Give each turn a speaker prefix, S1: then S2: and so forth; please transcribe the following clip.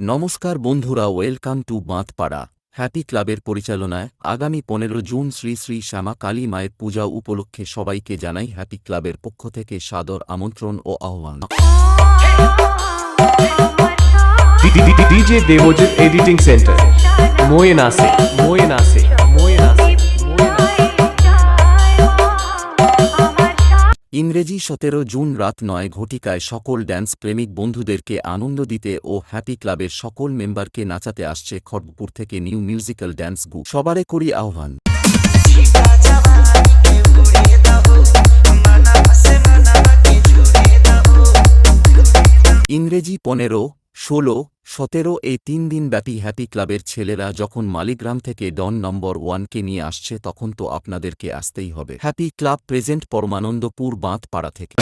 S1: নমস্কার বন্ধুরা welcome to বাঁধপাড়া। Happy ক্লাবের পরিচালনায় আগামী পনেরো জুন শ্রী শ্রী শ্যামা কালী মায়ের পূজা উপলক্ষে সবাইকে জানাই হ্যাপি ক্লাবের পক্ষ থেকে সাদর আমন্ত্রণ ও আহ্বান।
S2: DJ Debjit editing centre. মোয়েন আসে মোয়েন Moyenase,
S1: ইংরেজি সতেরো জুন রাত নয় ঘটিকায় সকল ড্যান্স প্রেমিক বন্ধুদেরকে আনন্দ দিতে ও হ্যাপি ক্লাবের সকল মেম্বারকে নাচাতে আসছে খড়গপুর থেকে নিউ মিউজিক্যাল ড্যান্স গ্রুপ। সবারে করি আহ্বান। ইংরেজি পনেরো ষোলো, সতেরো এই তিন দিন ব্যাপী হ্যাপি ক্লাবের ছেলেরা যখন মালিগ্রাম থেকে ডন নম্বর ওয়ানকে নিয়ে আসছে তখন তো আপনাদেরকে আসতেই হবে হ্যাপি ক্লাব প্রেজেন্ট পরমানন্দপুর বাঁধ পাড়া থেকে.